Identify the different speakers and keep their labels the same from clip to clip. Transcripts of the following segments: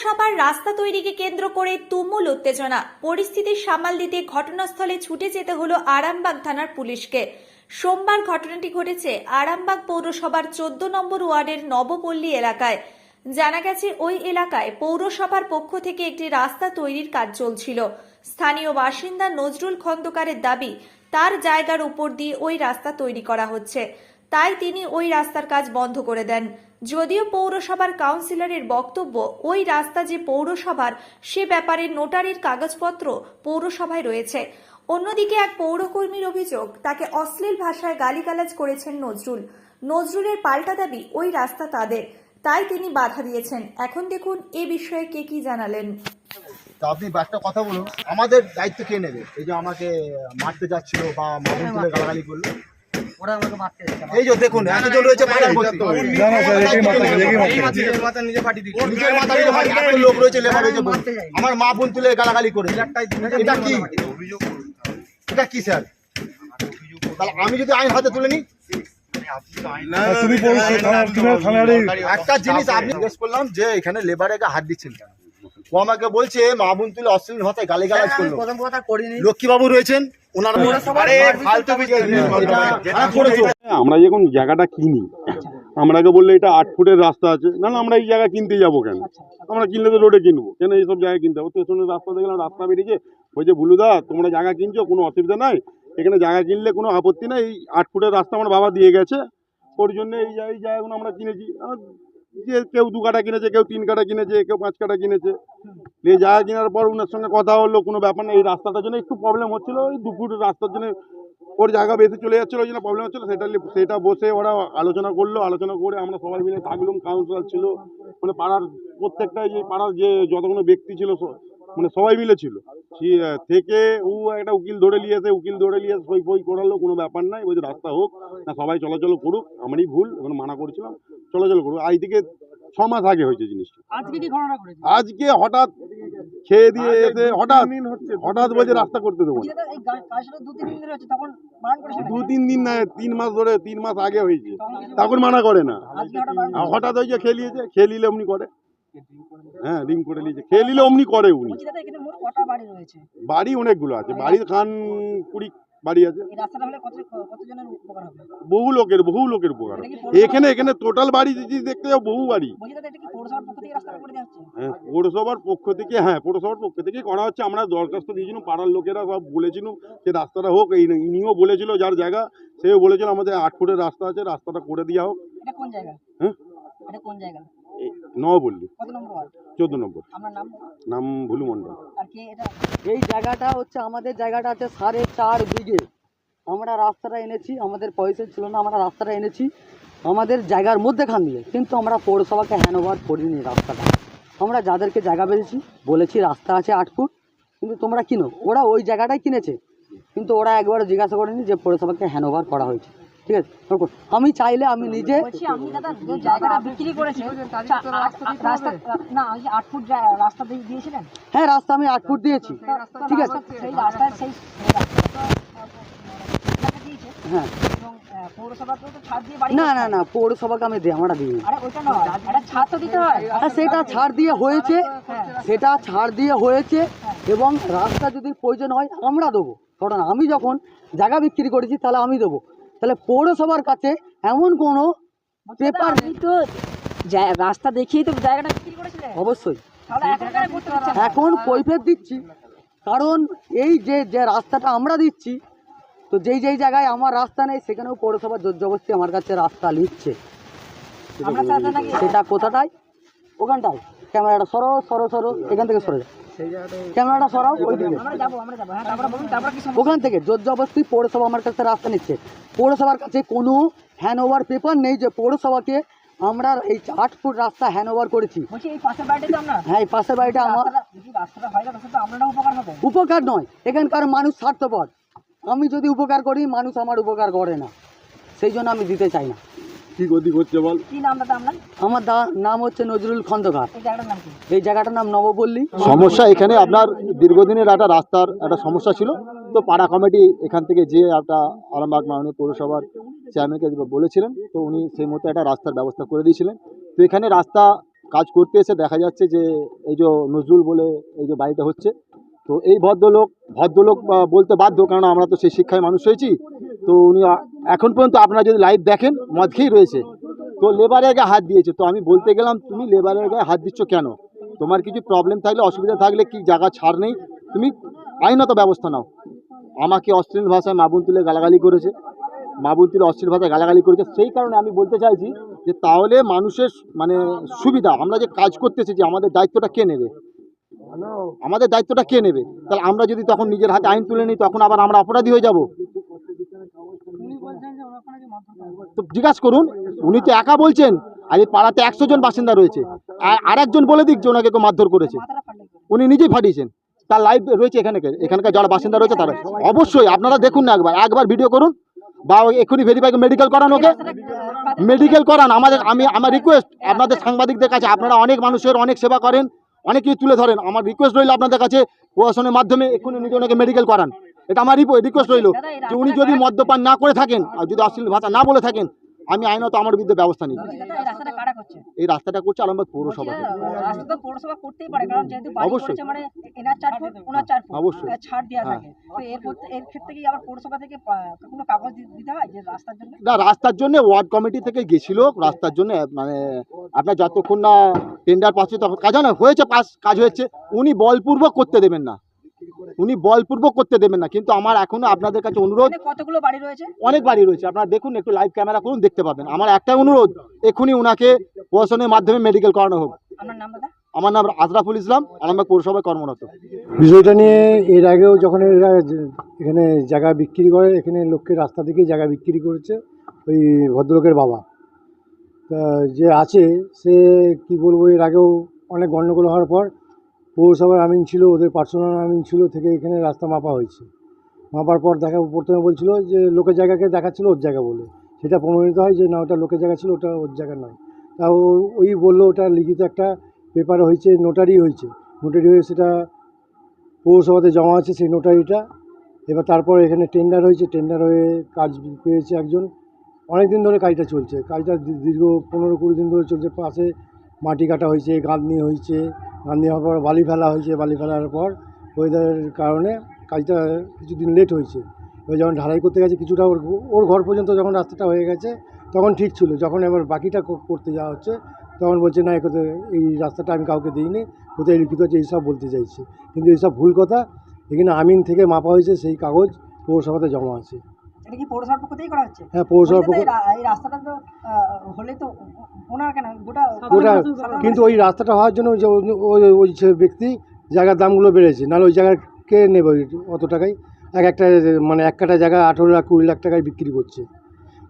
Speaker 1: পৌরসভার রাস্তা তৈরিকে কেন্দ্র করে তুমুল উত্তেজনা। পরিস্থিতি সামাল দিতে ঘটনাস্থলে ছুটে যেতে হলো আরামবাগ থানার পুলিশকে। সোমবার ঘটনাটি ঘটেছে আরামবাগ পৌরসভার চোদ্দ নম্বর ওয়ার্ডের নবপল্লী এলাকায়। জানা গেছে, ওই এলাকায় পৌরসভার পক্ষ থেকে একটি রাস্তা তৈরির কাজ চলছিল। স্থানীয় বাসিন্দা নজরুল খন্দকারের দাবি, তার জায়গার উপর দিয়ে ওই রাস্তা তৈরি করা হচ্ছে। তাই তিনি ওই রাস্তার কাজ বন্ধ করে দেন। যদিও পৌরসভার কাউন্সিলরের বক্তব্য, ওই রাস্তা যে পৌরসভার, সে ব্যাপারে নোটারির কাগজপত্র পৌরসভায় রয়েছে। অন্যদিকে এক পৌরকর্মীর অভিযোগ, তাকে অশ্লীল ভাষায় গালিগালাজ করেছেন নজরুল। নজরুলের পাল্টা দাবি, ওই রাস্তা তাদের। তাই তিনি বাধা দিয়েছেন। এখন দেখুন, এ বিষয়ে কে কি জানালেন।
Speaker 2: আপনি একটা কথা বলুন। আমাদের দায়িত্ব কে নেবে? এই যে আমাকে মারতে যাচ্ছিল বা গালাগালি করল।
Speaker 3: ওরা আমাকে মারতে এসেছে।
Speaker 2: এই যে দেখুন এতজন রয়েছে পাড়ার
Speaker 4: না, না, স্যার, এটাই মাথা, এটাই মাথা।
Speaker 2: নিজে ফাটিয়ে দিচ্ছে। নিজের মাথা নিজে ফাটিয়ে দিচ্ছে। লোক রয়েছে লেবার রয়েছে আমার মা বোন তুলে গালাগালি করে এটা কি? এটা কি স্যার? তাহলে আমি যদি আইন হাতে তুলে নিই? একটা জিনিস আপনি জিজ্ঞেস করলাম যে এখানে লেবারে হাত দিচ্ছেন কেন? ও আমাকে বলছে মা বোন তুলে অশ্লীল ভাষায় গালি গালাজ করল।
Speaker 3: করিনি।
Speaker 2: লক্ষ্মীবাবু রয়েছেন? খারাপ করেছ।
Speaker 5: আমরা যখন জায়গাটা কিনি। আমরাকে বললে এটা আট ফুটের রাস্তা আছে। না না আমরা এই জায়গা কিনতে যাব কেন? আমরা কিনলে তো রোডে কিনবো। কেন এইসব জায়গায় কিনতে হবে পেছনের রাস্তা দেখলাম রাস্তা বেরিয়েছে। বলছে বুলুদা তোমরা জায়গা কিনছো কোনো অসুবিধা নাই। এখানে জায়গা কিনলে কোনো আপত্তি নাই। এই আট ফুটের রাস্তা আমার বাবা দিয়ে গেছে। ওর জন্য এই জায়গাগুলো আমরা কিনেছি। যে কেউ দু কাটা কিনেছে, কেউ তিন কাটা কিনেছে, কেউ পাঁচ কাটা কিনেছে। এই জায়গা কেনার পর ওনার সঙ্গে কথা হলো, কোনো ব্যাপার না এই রাস্তাটার জন্য একটু প্রবলেম হচ্ছিল, ওই দুপুর রাস্তার জন্য ওর জায়গা বেশি চলে যাচ্ছিল, ওই জন্য প্রবলেম হচ্ছিল। সেটা সেটা বসে ওরা আলোচনা করল, আলোচনা করে আমরা সবাই মিলে থাকলাম কাউন্সিলর ছিল। মানে পাড়ার প্রত্যেকটা যে পাড়ার যে যতগুলো ব্যক্তি ছিল মানে সবাই মিলে ছিল। থেকে ও একটা উকিল ধরে নিয়েছে উকিল ধরে নিয়ে সই ফই করালো কোনো ব্যাপার নাই ওই যে রাস্তা হোক না সবাই চলাচল করুক আমারই ভুল এখন মানা করেছিলাম চলাচল করুক। আজ থেকে ছ মাস আগে হয়েছে জিনিসটা।
Speaker 3: আজকে কি ঘটনা করেছে
Speaker 5: আজকে হঠাৎ খেয়ে দিয়ে এসে হঠাৎ হঠাৎ বলছে রাস্তা করতে দেবো
Speaker 3: বলছি দু তিন দিন ধরে হচ্ছে? তখন বারণ করেছে
Speaker 5: দু তিন না তিন মাস ধরে তিন মাস আগে হয়েছে। তখন মানা করে না।
Speaker 3: হঠাৎ
Speaker 5: হঠাৎ হয়েছে খেলিয়েছে খেলিলে অমনি করে। হ্যাঁ রিং করে নিয়েছে। খেলিলে অমনি করে উনি।
Speaker 3: বাড়ি
Speaker 5: অনেকগুলো আছে। বাড়ির খান কুড়ি বাড়ি আছে। বহু লোকের বহু লোকের উপকার এখানে এখানে টোটাল বাড়ি যদি দেখতে যাও বহু বাড়ি। হ্যাঁ পৌরসভার পক্ষ থেকে হ্যাঁ পৌরসভার পক্ষ থেকে করা হচ্ছে। আমরা দরখাস্ত দিয়েছিলাম পাড়ার লোকেরা সব বলেছিল যে রাস্তাটা হোক এই ইনিও বলেছিল যার জায়গা সেও বলেছিল আমাদের আট ফুটের রাস্তা আছে রাস্তাটা করে দেওয়া হোক।
Speaker 3: কোন জায়গা?
Speaker 5: হ্যাঁ?
Speaker 3: কোন জায়গা?
Speaker 5: ন বললি
Speaker 3: কত
Speaker 5: চোদ্দ নম্বর।
Speaker 3: নাম?
Speaker 5: ভুলু
Speaker 3: এটা?
Speaker 6: এই জায়গাটা হচ্ছে আমাদের জায়গাটা আছে সাড়ে চার বিঘে। আমরা রাস্তাটা এনেছি আমাদের পয়সা ছিল না আমরা রাস্তাটা এনেছি। আমাদের জায়গার মধ্যেখান দিয়ে। কিন্তু আমরা পৌরসভাকে হ্যান্ড ওভার করিনি রাস্তাটা। আমরা যাদেরকে জায়গা পেয়েছি বলেছি রাস্তা আছে আট ফুট। কিন্তু তোমরা কিনো? ওরা ওই জায়গাটাই কিনেছে। কিন্তু ওরা একবার জিজ্ঞাসা করেনি যে পৌরসভাকে হ্যান্ড ওভার করা হয়েছে। ঠিক আছে? আমি চাইলে আমি নিজে
Speaker 3: দাদা জায়গাটা বিক্রি না আট ফুট রাস্তা দিয়েছিলেন?
Speaker 6: হ্যাঁ রাস্তা আমি আট ফুট দিয়েছি। ঠিক আছে।
Speaker 3: সেই রাস্তার সেই
Speaker 6: হ্যাঁ। না না না পৌরসভাকে আমি দিই আমরা দিই
Speaker 3: আরে ওইটা নয় একটা ছাড় তো দিতে হয়।
Speaker 6: হ্যাঁ সেটা ছাড় দিয়ে হয়েছে। সেটা ছাড় দিয়ে হয়েছে এবং রাস্তা যদি প্রয়োজন হয় আমরা দেবো। কারণ আমি যখন জায়গা বিক্রি করেছি তাহলে আমি দেবো। তাহলে পৌরসভার কাছে এমন কোনো পেপার
Speaker 3: তো রাস্তা দেখিয়েই তো জায়গাটা বিক্রি
Speaker 6: অবশ্যই।
Speaker 3: এখন
Speaker 6: কৈফের দিচ্ছি কারণ এই যে যে রাস্তাটা আমরা দিচ্ছি তো যেই যেই জায়গায় আমার রাস্তা নেই সেখানেও পৌরসভা জোর জবরদস্তি আমার কাছে রাস্তা নিচ্ছে সেটা কোথাটায়? ওখানটায়। ক্যামেরাটা সরো সরো সরো এখান থেকে সরে যাও ক্যামেরাটা সরাও ওইদিকে।
Speaker 3: হ্যাঁ?
Speaker 6: ওখান থেকে জোর জবরদস্তি পৌরসভা আমার কাছে রাস্তা নিচ্ছে। পৌরসভার কাছে কোনো হ্যান্ডওভার পেপার নেই যে পৌরসভাকে আমরা এই আট ফুট রাস্তা হ্যান্ড ওভার করেছি হ্যাঁ এই পাশের বাড়িটা আমার
Speaker 3: উপকার
Speaker 6: নয় এখানকার মানুষ স্বার্থপর। আমি যদি উপকার করি মানুষ আমার উপকার করে না। সেই জন্য আমি দিতে চাই না।
Speaker 5: কি গতি করছে বল?
Speaker 3: কি নাম দাদা আপনার
Speaker 6: আমার দা- নাম হচ্ছে নজরুল খন্দকার।
Speaker 3: এই জায়গাটার নাম কি?
Speaker 6: এই জায়গাটার নাম নবপল্লী।
Speaker 2: সমস্যা এখানে আপনার দীর্ঘদিনের একটা রাস্তার একটা সমস্যা ছিল। তো পাড়া কমিটি এখান থেকে যে একটা আরামবাগ মাননীয় পৌরসভার চেয়ারম্যানকে বলেছিলেন তো উনি সেই মতো একটা রাস্তার ব্যবস্থা করে দিয়েছিলেন। তো এখানে রাস্তা কাজ করতে এসে দেখা যাচ্ছে যে এই যে নজরুল বলে এই যে বাড়িটা হচ্ছে তো এই ভদ্রলোক ভদ্রলোক বলতে বাধ্য কারণ আমরা তো সেই শিক্ষায় মানুষ হয়েছি। তো উনি আ- এখন পর্যন্ত আপনারা যদি লাইভ দেখেন, মদ খেয়েই রয়েছে। তো লেবারের গায়ে হাত দিয়েছে। তো আমি বলতে গেলাম, তুমি লেবারের গায়ে হাত দিচ্ছ কেন? তোমার কিছু প্রবলেম থাকলে, অসুবিধা থাকলে কি জায়গা ছাড় নেই? তুমি আইনত ব্যবস্থা নাও। আমাকে অশ্লীল ভাষায় মাবুন তুলে গালাগালি করেছে। মাবুন তুলে অশ্লীল ভাষায় গালাগালি করেছে। সেই কারণে আমি বলতে চাইছি যে, তাহলে মানুষের মানে সুবিধা, আমরা যে কাজ করতেছি যে, আমাদের দায়িত্বটা কে নেবে? আমাদের দায়িত্বটা কে নেবে? তাহলে আমরা যদি তখন নিজের হাতে আইন তুলে নিই, তখন আবার আমরা অপরাধী হয়ে যাব তো জিজ্ঞাসা করুন, উনি তো একা বলছেন, আর এই পাড়াতে একশো জন বাসিন্দা রয়েছে। আর আরেকজন বলে দিক যে ওনাকে কেউ মারধর করেছে। উনি নিজেই ফাটিয়েছেন। তার লাইভ রয়েছে এখানে, এখানকার যারা বাসিন্দা রয়েছে তারা। অবশ্যই আপনারা দেখুন না একবার একবার ভিডিও করুন, বা এক্ষুনি ভেরিফাই মেডিকেল করান ওকে। মেডিকেল করান। আমাদের, আমি, আমার রিকোয়েস্ট আপনাদের সাংবাদিকদের কাছে আপনারা অনেক মানুষের অনেক সেবা করেন, অনেক কিছু তুলে ধরেন। আমার রিকোয়েস্ট রইল আপনাদের কাছে প্রশাসনের মাধ্যমে এক্ষুনি নিজে ওনাকে মেডিকেল করান। এটা আমার রিকোয়েস্ট রইল যে উনি যদি মদ্যপান না করে থাকেন, আর যদি অশ্লীল ভাষা না বলে থাকেন আমি আইনত আমার বিরুদ্ধে ব্যবস্থা নিই।
Speaker 3: এই রাস্তাটা করছে?
Speaker 2: এই রাস্তাটা করছে আলমবাগ পৌরসভা।
Speaker 3: বলছি, রাস্তা তো পৌরসভা করতেই পারে কারণ যেহেতু বাড়ি
Speaker 2: অবশ্যই।
Speaker 3: মানে এনার চার ফুট ওনার চার ফুট
Speaker 2: অবশ্যই। হ্যাঁ।
Speaker 3: থাকে। তো এর মধ্যে- এর ক্ষেত্রে কি আবার পৌরসভা থেকে পা- কোনো কাগজ দি- দিতে যে রাস্তার জন্য?
Speaker 2: না রাস্তার জন্য ওয়ার্ড কমিটি থেকে গেছিল রাস্তার জন্য মানে আপনার যতক্ষণ না টেন্ডার পাচ্ছে তখন কাজ না হয়েছে পাস কাজ হয়েছে উনি বলপূর্বক করতে দেবেন না। উনি বলপূর্বক করতে দেবেন না কিন্তু আমার এখনও আপনাদের কাছে অনুরোধ।
Speaker 3: কতগুলো বাড়ি রয়েছে?
Speaker 2: অনেক বাড়ি রয়েছে আপনারা দেখুন একটু লাইভ ক্যামেরা করুন দেখতে পাবেন। আমার একটাই অনুরোধ এক্ষুনি উনাকে প্রশাসনের মাধ্যমে মেডিকেল করানো হোক।
Speaker 3: আপনার নাম দাদা?
Speaker 2: আমার নাম আজরাফুল ইসলাম আলমবাগ পৌরসভায় কর্মরত।
Speaker 4: বিষয়টা নিয়ে এর আগেও যখন এরা এখানে জায়গা বিক্রি করে এখানে লোককে রাস্তা থেকেই জায়গা বিক্রি করেছে ওই ভদ্রলোকের বাবা। তা যে আছে সে কি বলব এর আগেও অনেক গণ্ডগোল হওয়ার পর পৌরসভার আমিন ছিল, ওদের পার্সোনাল আমিন ছিল থেকে এখানে রাস্তা মাপা হয়েছে। মাপার পর দেখা প্রথমে বলছিল যে লোকের জায়গাকে দেখাচ্ছিল ওর জায়গা বলে। সেটা প্রমাণিত হয় যে না, ওটা লোকের জায়গা ছিল, ওটা ওর জায়গা নয়। তা ওই বলল, ওটা লিখিত একটা পেপার হয়েছে নোটারি হয়েছে। নোটারি হয়ে সেটা পৌরসভাতে জমা আছে সেই নোটারিটা এবার তারপর এখানে টেন্ডার হয়েছে টেন্ডার হয়ে কাজ পেয়েছে একজন। অনেক দিন ধরে কাজটা চলছে। কাজটা দীর্ঘ পনেরো কুড়ি দিন ধরে চলছে, পাশে মাটি কাটা হয়েছে, গাঁদনি হয়েছে, গাঁদনি হওয়ার পর বালি ফেলা হয়েছে, বালি ফেলার পর ওয়েদারের কারণে কাজটা কিছুদিন লেট হয়েছে। এবার যখন ঢালাই করতে গেছে, কিছুটা ওর ওর ঘর পর্যন্ত যখন রাস্তাটা হয়ে গেছে, তখন ঠিক ছিল। যখন এবার বাকিটা করতে যাওয়া হচ্ছে, তখন বলছে, না এখানে এই রাস্তাটা আমি কাউকে দিইনি, কোথায় লিখিত আছে এইসব বলতে চাইছে। কিন্তু এইসব ভুল কথা এখানে আমিন থেকে মাপা হয়েছে, সেই কাগজ পৌরসভাতে জমা আছে।
Speaker 3: এটা কি পৌরসভার পক্ষ থেকেই করা হচ্ছে?
Speaker 4: হ্যাঁ পৌরসভার
Speaker 3: বলছি
Speaker 4: পক্ষ
Speaker 3: এই রাস্তাটা তো হলে তো ওনার কেন? গোটা
Speaker 4: ওটা কিন্তু ওই রাস্তাটা হওয়ার জন্য ওই যে ওই- ব্যক্তি জায়গার দামগুলো বেড়েছে। নাহলে ওই জায়গার কে নেবে ওই অত টাকায়? এক একটা মানে এক কাটা জায়গা আঠেরো লাখ কুড়ি লাখ টাকায় বিক্রি করছে।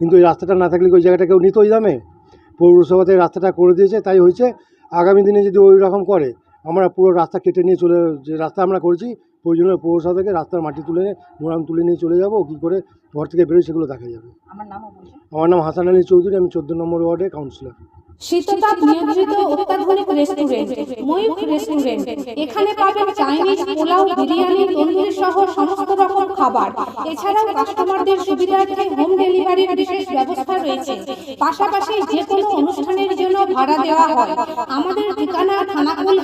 Speaker 4: কিন্তু ওই রাস্তাটা না থাকলে ওই জায়গাটা কেউ নিত ওই দামে? পৌরসভাতে রাস্তাটা করে দিয়েছে তাই হয়েছে। আগামী দিনে যদি ওই রকম করে আমরা পুরো রাস্তা কেটে নিয়ে চলে যে রাস্তা আমরা করেছি প্রয়োজনে পৌরসভা থেকে রাস্তার মাটি তুলে মোড়াম তুলে নিয়ে চলে যাব কী করে ঘর থেকে বেরোয় সেগুলো দেখা যাবে।
Speaker 3: আমার নামও বলছি
Speaker 4: আমার নাম হাসান আলী চৌধুরী আমি চোদ্দ নম্বর ওয়ার্ডে কাউন্সিলর।
Speaker 7: শীততাপ নিয়ন্ত্রিত অত্যাধুনিক রেস্টুরেন্ট ময়ূখ রেস্টুরেন্ট। এখানে পাবেন চাইনিজ পোলাও বিরিয়ানি তন্দুরি সহ সমস্ত রকম খাবার। এছাড়াও কাস্টমারদের সুবিধার্থে হোম ডেলিভারির বিশেষ ব্যবস্থা রয়েছে। পাশাপাশি যে কোনো অনুষ্ঠানের জন্য ভাড়া দেওয়া হয়। আমাদের ঠিকানা